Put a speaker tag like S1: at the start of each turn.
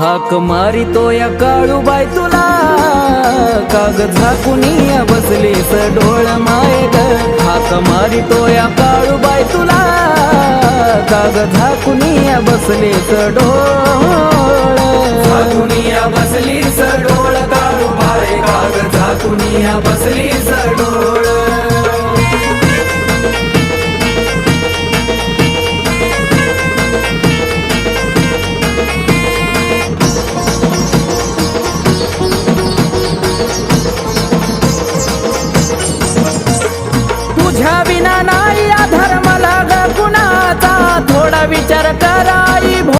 S1: हाक मारितो या काळूबाई तुला. कागद झाकुनिया बसलीस डोळ माय ग हाक मारितो या काळूबाई तुला. कागद झाकुनिया बसलीस डोळ.
S2: झाकुनिया बसली सडोळ काळू कागद झाकुनी बसली सडोळ तुझ्या विना नाही धर्म लाग कुणाचा? थोडा विचार करा.